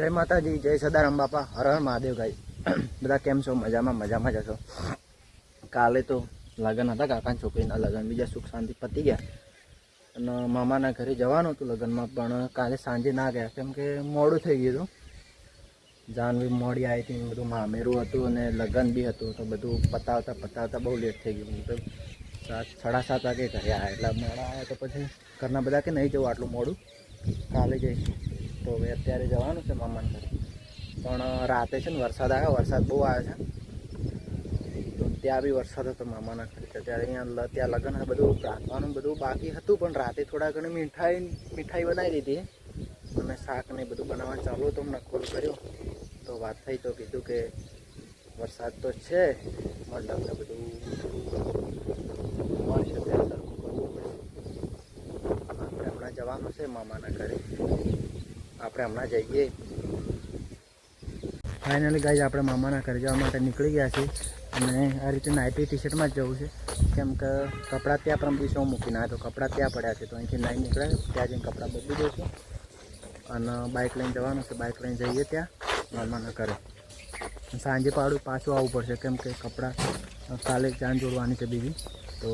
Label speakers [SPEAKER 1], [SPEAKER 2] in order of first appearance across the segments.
[SPEAKER 1] જય માતાજી, જય સદારામ બાપા. હર હર મહાદેવ ગાઈ. બધા કેમ છો? મજામાં મજામાં જ હશો? કાલે તો લગ્ન હતા કાકાની છોકરીના લગ્ન. બીજા સુખ શાંતિ પતી ગયા. અને મામાના ઘરે જવાનું હતું લગ્નમાં, પણ કાલે સાંજે ના ગયા. કેમ કે મોડું થઈ ગયું હતું. જાનવી મોડી આવી હતી બધું મામેરું હતું અને લગ્ન બી હતું. તો બધું પતાવતા પતાવતા બહુ લેટ થઈ ગયું. તો સાત, સાડા સાત વાગે ઘરે આવ્યા એટલે મોડા આવ્યા તો પછી ઘરના બધા કે નહીં જવું આટલું મોડું? કાલે જઈશું. તો હવે અત્યારે જવાનું છે મામાના ઘરે પણ રાતે છે ને વરસાદ આવ્યો વરસાદ બહુ આવ્યો છે. તો ત્યાં બી વરસાદ હતો મામાના ઘરે ત્યારે અહીંયા ત્યાં લગ્ન બધું રાખવાનું બધું બાકી હતું, પણ રાતે થોડા ઘણી મીઠાઈ મીઠાઈ બનાવી દીધી. અને શાક ને બધું બનાવવાનું ચાલુ હતું મેં કોલ કર્યો. તો વાત થઈ તો કીધું કે વરસાદ તો છે મંડપને બધું મળશે ત્યાં સરખું કરવું પડશે. આપણે હમણાં જવાનું છે મામાના ઘરે આપણે હમણાં જઈએ. ફાઇનલી ગાઈઝ આપણે મામાના ઘરે જવા માટે નીકળી ગયા છીએ. અને આ રીતે નાઇટી ટી શર્ટમાં જ જવું છે. કેમ કે કપડાં ત્યાં પણ બીજો મૂકીને ના તો કપડાં ત્યાં પડ્યા છે. તો અહીંથી નાઈ નીકળે, ત્યાં જઈને કપડાં બદલી દઈશું અને બાઇક લઈને જવાનું છે. બાઇક લઈને જઈએ ત્યાં, મામાના ઘરે. સાંજે પાડું, પાછું આવવું પડશે. કેમ કે કપડાં કાલે જાન જોડવાની છે બીજી. તો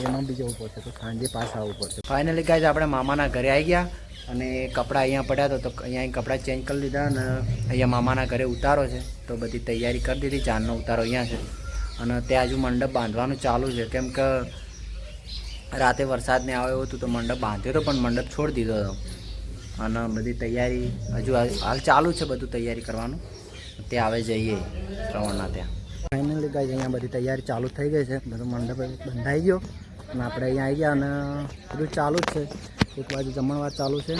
[SPEAKER 1] એમાં બી જવું પડશે. તો સાંજે પાછા આવવું પડશે. ફાઇનલી ગાઈઝ આપણે મામાના ઘરે આવી ગયા. અને કપડાં અહીંયા પડ્યા હતા તો અહીંયા કપડાં ચેન્જ કરી લીધા અને અહીંયા મામાના ઘરે ઉતારો છે. તો બધી તૈયારી કરી દીધી ચાંદનો ઉતારો અહીંયા છે. અને ત્યાં હજુ મંડપ બાંધવાનું ચાલુ છે. કેમ કે રાતે વરસાદ ને આવ્યો હતું તો મંડપ બાંધ્યો હતો પણ મંડપ છોડી દીધો હતો. અને બધી તૈયારી હજુ હાલ ચાલુ છે બધું તૈયારી કરવાનું. ત્યાં આવે જઈએ શ્રવણના ત્યાં. ફાઇનલી ગાય અહીંયા બધી તૈયારી ચાલુ થઈ ગઈ છે. બધું મંડપ બંધાઈ ગયો. અને આપણે અહીંયા આવી ગયા અને બધું ચાલુ જ છે. એક બાજુ જમણવાર ચાલુ છે.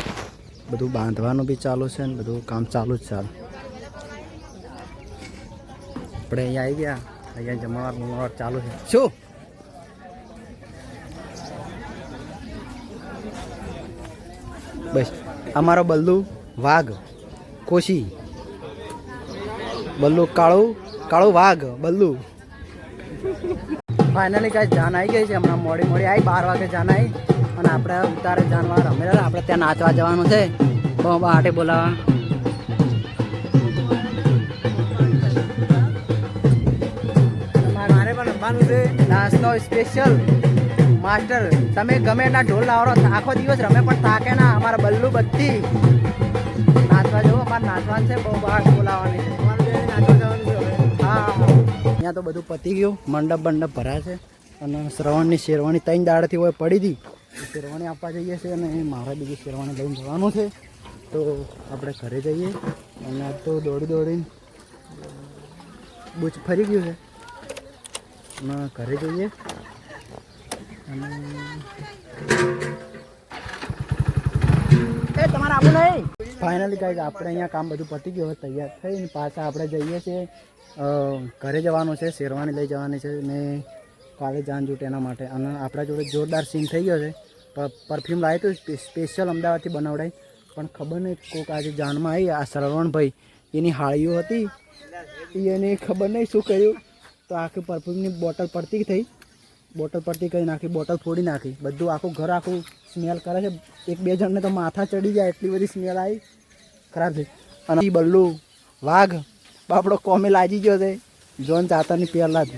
[SPEAKER 1] બધું બાંધવાનું બી ચાલુ છે ને બધું કામ ચાલુ જ છે આપણે અહીંયા આવી ગયા. અહીંયા જમણવાર બમણવાર ચાલુ છે. શું? બસ. અમારો બલ્લુ, વાઘ, કોશી. બલ્લુ, કાળું કાળું, વાઘ, બલ્લુ. ફાઇનલી કાંઈ જાન આવી ગઈ છે. હમણાં મોડી મોડી આવી બાર વાગે જાન આવી અને આપણે ઉતારે જાનવાર રમેલા આપણે ત્યાં નાચવા જવાનું છે. બહુ આટે બોલાવા મારે પણ રમવાનું છે. નાચનો સ્પેશિયલ માસ્ટર. તમે ગમે એટલા ઢોલ લાવરો, આખો દિવસ રમે, પણ થાકે ના. અમારા બલ્લુ બધી નાચવા જવું, અમારે નાચવાનું છે. બહુ બહાર અહીંયા તો બધું પતી ગયું. મંડપ બંડપ ભરાય છે. અને શ્રવણની શેરવાણી ત્રણ દાડથી હોય પડી હતી. શેરવાણી આપવા જઈએ છીએ અને મારે બીજી શેરવાણી લઈને જવાનું છે. તો આપણે ઘરે જઈએ. અને તો દોડી દોડીને બુચ ફરી ગયું છે. અને ઘરે જઈએ. અને એ તમારે નહીં. ફાઇનલી ગાઈઝ આપણે અહીંયા કામ બધું પતી ગયું. હવે તૈયાર થઈને પાછા આપણે જઈએ છીએ. ઘરે જવાનું છે, શેરવાની લઈ જવાની છે ને કાલે જાન જૂટ એના માટે. અને આપણા જોડે જોરદાર સીન થઈ ગયો છે. પરફ્યુમ લાવ્યું હતું સ્પેશિયલ અમદાવાદથી બનાવડાય પણ ખબર નહીં કોક આજે જાનમાં આવી આ શ્રવણભાઈ. એની હાળીઓ હતી. એને ખબર નહીં શું કર્યું. તો આખી પરફ્યુમની બોટલ પડતી થઈ બોટલ પડતી કરી નાખી, બોટલ ફોડી નાખી. બધું આખું ઘર આખું સ્મેલ કરે છે. એક બે જણને તો માથા ચડી જાય, એટલી બધી સ્મેલ આવી. ખરાબ થઈ અને બલ્લુ વાઘ, બાપડો કોમે લાગી ગયો છે. જોન ચાતરની પહેલાં જ.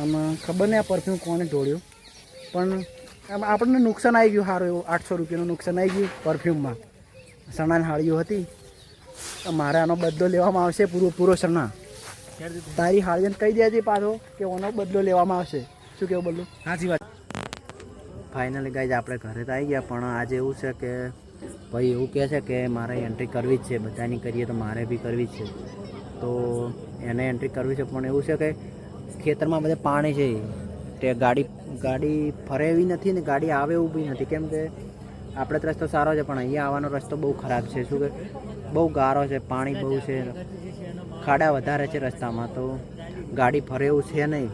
[SPEAKER 1] અને ખબર નહીં આ પરફ્યુમ કોને ઢોળ્યું. પણ આપણને નુકસાન આવી ગયું સારું એવું. આઠસો રૂપિયાનું નુકસાન આવી ગયું પરફ્યુમમાં સણાની હાળીઓ હતી. મારે આનો બદલો લેવામાં આવશે પૂરો પૂરો સણા તારી હાર્જન કહી દેજે પાછો કે ઓનો બદલો લેવામાં આવશે. શું કેવું બદલું? સાચી વાત. ફાઇનલી ગાઈઝ આપણે ઘરે તો આવી ગયા પણ આજે એવું છે કે ભાઈ એવું કહે છે કે મારે એન્ટ્રી કરવી જ છે બધાની કરીએ તો મારે બી કરવી જ છે. તો એને એન્ટ્રી કરવી છે પણ એવું છે કે ખેતરમાં બધે પાણી છે. તે ગાડી ગાડી ફરે એવી નથી ને ગાડી આવે એવું બી નથી. કેમ કે આપણે તો રસ્તો સારો છે પણ અહીંયા આવવાનો રસ્તો બહુ ખરાબ છે. શું કે? બહુ ગારો છે પાણી બહુ છે. ખાડા વધારે છે રસ્તામાં તો ગાડી ફરે એવું છે નહીં.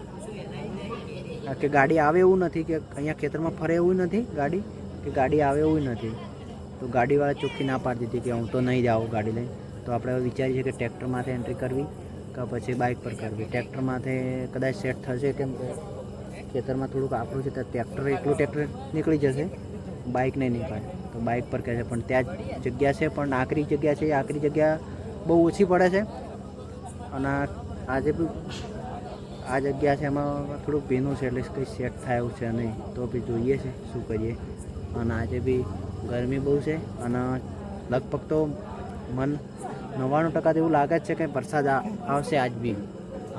[SPEAKER 1] કે ગાડી આવે એવું નથી કે અહીંયા ખેતરમાં ફરે એવું નથી ગાડી? કે ગાડી આવે એવું નથી? તો ગાડીવાળા ચોખ્ખી ના પાડી દીધી કે હું તો નહીં જાઉં ગાડી લઈને. તો આપણે હવે વિચારીએ કે ટ્રેક્ટરમાંથી એન્ટ્રી કરવી કે પછી બાઇક પર કરવી. ટ્રેક્ટરમાંથી કદાચ સેટ થશે કેમ કે ખેતરમાં થોડુંક આપણું છે તો ટ્રેક્ટર એકલું ટ્રેક્ટર નીકળી જશે. બાઇક નહીં નીકળે. તો બાઇક પર કહે પણ ત્યાં જ જગ્યા છે, પણ આકરી જગ્યા છે એ આકરી જગ્યા બહુ ઓછી પડે છે. અને આજે બી આ જગ્યા છે એમાં થોડુંક ભીનું છે, એટલે કંઈ સેટ થાય એવું છે નહીં. તો બી જોઈએ છે શું કરીએ. અને આજે બી ગરમી બહુ છે અને લગભગ તો મન નવ્વાણું ટકા એવું લાગે જ છે કે વરસાદ આવશે આજ બી.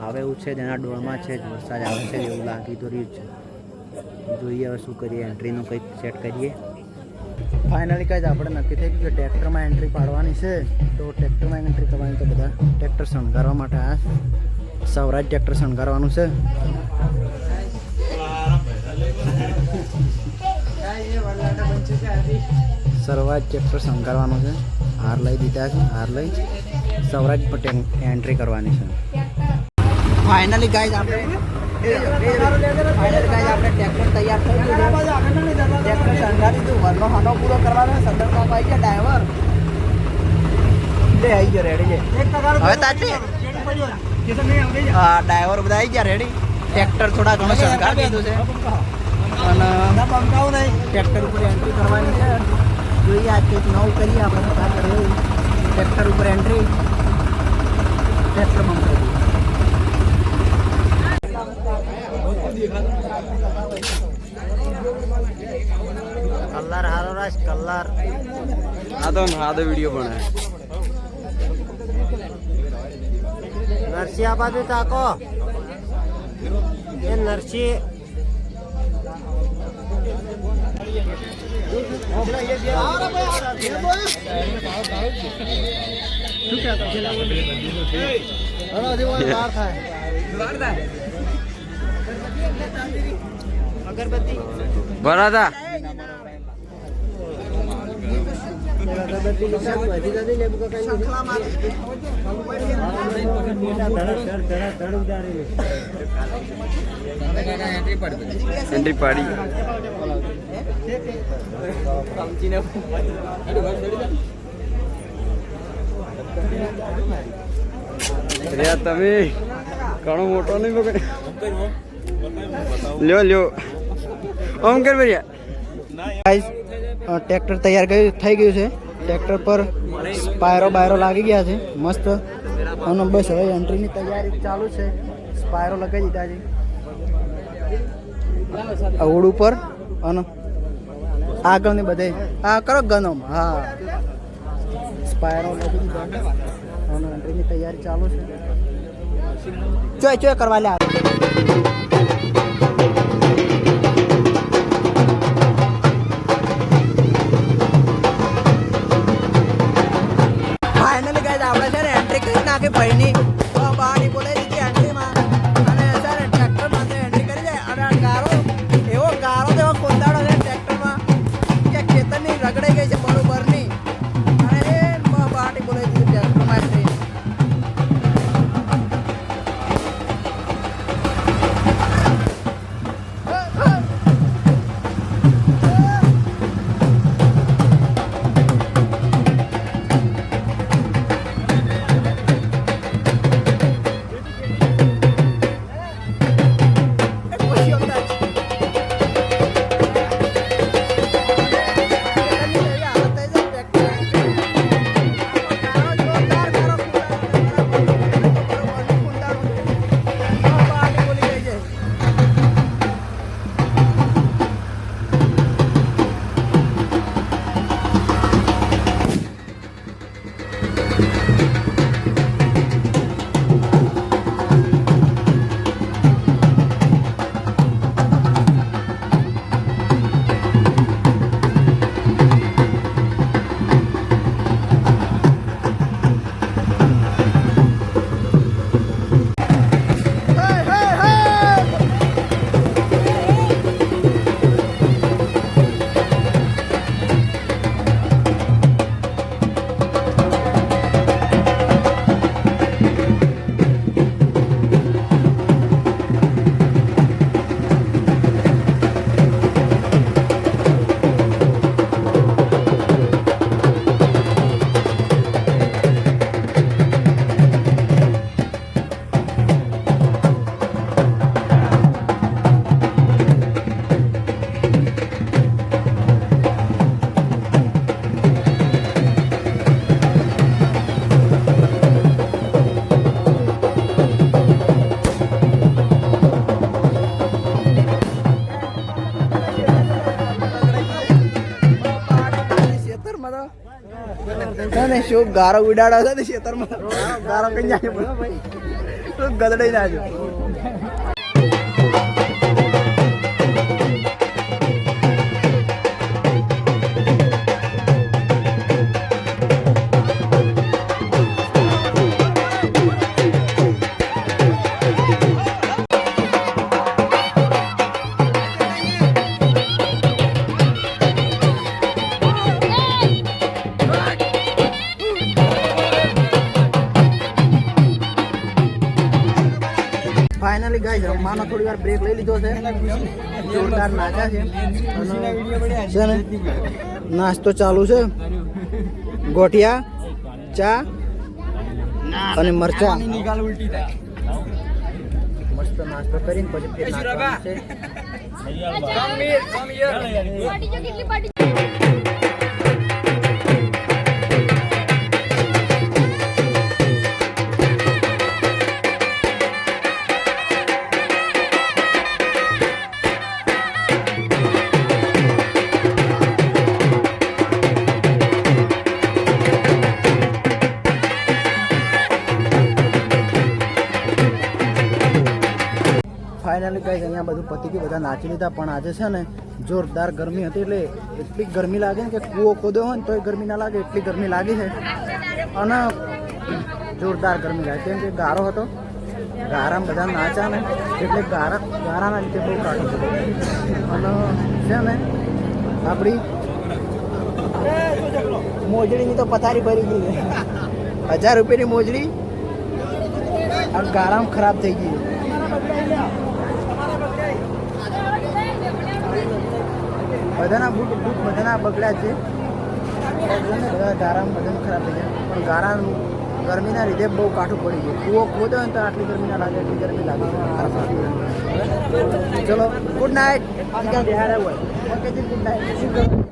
[SPEAKER 1] આવે એવું છે જેના ડોળમાં છે જ વરસાદ, આવે છે એવું લાગી તો રહ્યું છે. જોઈએ હવે શું કરીએ એન્ટ્રીનું કંઈક સેટ કરીએ. ફાઇનલી કાંઈ આપણે નક્કી થઈ ગયું કે ટ્રેક્ટરમાં એન્ટ્રી પાડવાની છે. તો ટ્રેક્ટરમાં એન્ટ્રી કરવાની તો બધા ટ્રેક્ટર શણગારવા માટે આ સૌરાજ ટ્રેક્ટર શણગારવાનું છે. સૌરાજ ટ્રેક્ટર શણગારવાનું છે. હાર લઈ દીધા છે, હાર લઈ સૌરાજ એન્ટ્રી કરવાની છે. ફાઇનલી ગાઈઝ આપણે આપણે ટ્રેક્ટર તૈયાર થઈ ગયું ટ્રેક્ટર શણગારી દીધું હાનો પૂરો કરવાનો છે સંદર આવી ગયા ડ્રાઈવર આવી ગયો રેડી હા ડ્રાઈવર બધા આવી ગયા રેડી ટ્રેક્ટર થોડા ઘણો શણગાર દીધું છે. અને ટ્રેક્ટર ઉપર એન્ટ્રી કરવાની છે. જોઈએ આ કંઈક નવું કરીએ આપણે. ટ્રેક્ટર ઉપર એન્ટ્રી ટ્રેક્ટર બંધ કરી કલર હારો રાજ કલર
[SPEAKER 2] આ તો નાદો વીડિયો બને
[SPEAKER 1] નરસિંહ આ બાજુ તાકો એ નરસિંહ અગરબત્તી
[SPEAKER 2] ભરાતા? એન્ટ્રી પાડી. તમે ઘણો મોટો નહીં પકડ લ્યો લ્યો. ઓમ કર ભર્યા
[SPEAKER 1] ટ્રેક્ટર તૈયાર થઈ ગયું છે. ટ્રેક્ટર પર સ્પાયરો બાયરો લાગી ગયા છે. મસ્ત. અને બસ હવે એન્ટ્રીની તૈયારી ચાલુ છે. સ્પાયરો લગાવી દીધા છે. અવડ ઉપર અને આગળની બધે આ કરો ગનમ. હા. સ્પાયરો લગાવી દીધા અને એન્ટ્રીની તૈયારી ચાલુ છે. ચોય ચોય કરવા લે ફાઇનલી ગાઈઝ આપણે છે ને એન્ટ્રી કરી નાખી ભાઈની ને શું ગારો ઉડાડો છે ખેતરમાં ગારો કઈ જાય ગદડાઈ નાખ્યો રમવાનો થોડી વાર બ્રેક લઈ લીધો છે. જોરદાર નાચા છે. છે ને નાસ્તો ચાલુ છે. ગોઠિયા ચા અને મરચા. મસ્ત નાસ્તો કરીને પછી અહીંયા બધું નાચી લીધા, પણ આજે છે ને જોરદાર ગરમી હતી એટલે એટલી ગરમી લાગે ને કે કૂવો ખોદ્યો હોય ને તોય ગરમી ના લાગે, એટલી ગરમી લાગી છે. અને જોરદાર ગરમી લાગે, કેમ કે ગારો હતો. ગારામાં બધા નાચ્યા ને, એટલે ગારા, ગારાના લીધે બહુ કાઢું અને છે ને આપણી મોજડીની તો પથારી ભરી ગઈ હજાર રૂપિયાની મોજડી, આ ગારામાં ખરાબ થઈ ગઈ બધાના બૂટ બૂટ બધાના બગડ્યા છે. બધા ગારામાં બધાને ખરાબ થઈ ગયા. પણ ગારાનું ગરમીના લીધે બહુ કાઠું પડી ગયું. કૂવો ખોદો ને તો આટલી ગરમી ના લાગે, એટલી ગરમી લાગે. ચલો good night Bihar good night